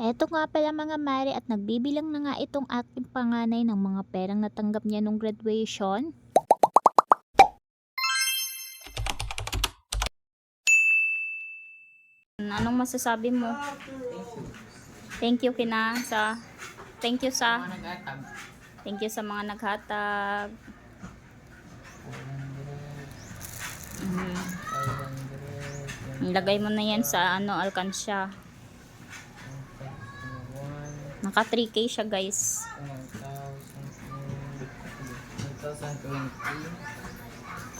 Eto nga pala mga mare at nagbibilang na nga itong aking panganay ng mga perang natanggap niya nung graduation. Anong masasabi mo? Thank you kina sa Thank you sa. Thank you sa mga naghatag. Mhm. 500, Ilagay mo na yan sa ano alkansya. 1,000, Naka 3k siya guys. 1,020.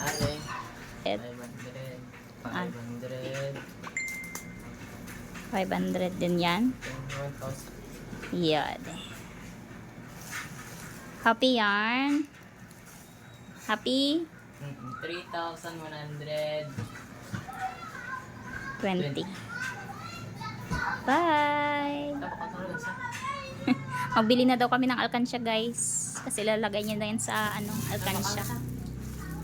Are, Et 500. Ah. 500. 500 din yan. 1,000. Yan. Happy yarn? Happy? Mm, 3,100. 20. Bye! Magbili na daw kami ng alkansya guys. Kasi lalagay niya na yan sa ano, alkansya.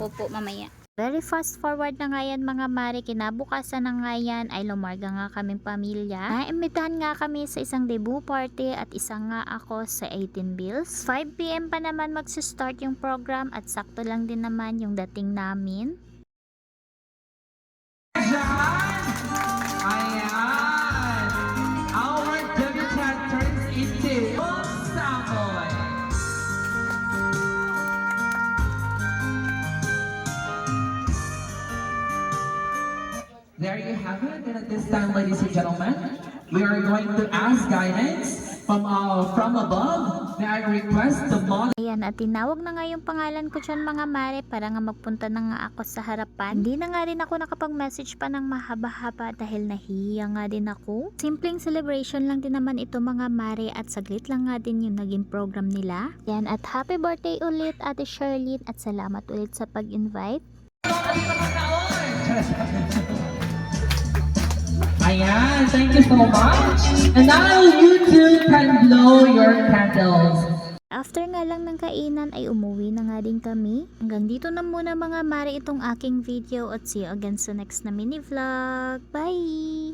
Opo, mamaya. Very fast forward na nga yan mga mare. Kinabukasan na nga yan ay lumarga nga kaming pamilya. Naimbitahan nga kami sa isang debut party at isa nga ako sa 18 bills. 5pm pa naman magsistart yung program at sakto lang din naman yung dating namin. Ayan! There you have it. And at this time, ladies and gentlemen, we are going to ask guidance from uh, from above. May I request the model Ayan, at tinawag na nga yung pangalan ko dyan mga mare para nga magpunta na nga ako sa harapan. Hindi na nga rin ako nakapag-message pa ng mahaba-haba dahil nahihiya nga din ako. Simpleng celebration lang din naman ito mga mare at saglit lang nga din yung naging program nila. Yan, at happy birthday ulit Ate Sherlyn at salamat ulit sa pag-invite. Ayan, thank you so much. And now you two can blow your candles. After nga lang ng kainan ay umuwi na nga din kami. Hanggang dito na muna mga mare itong aking video at see you again sa next na mini vlog. Bye!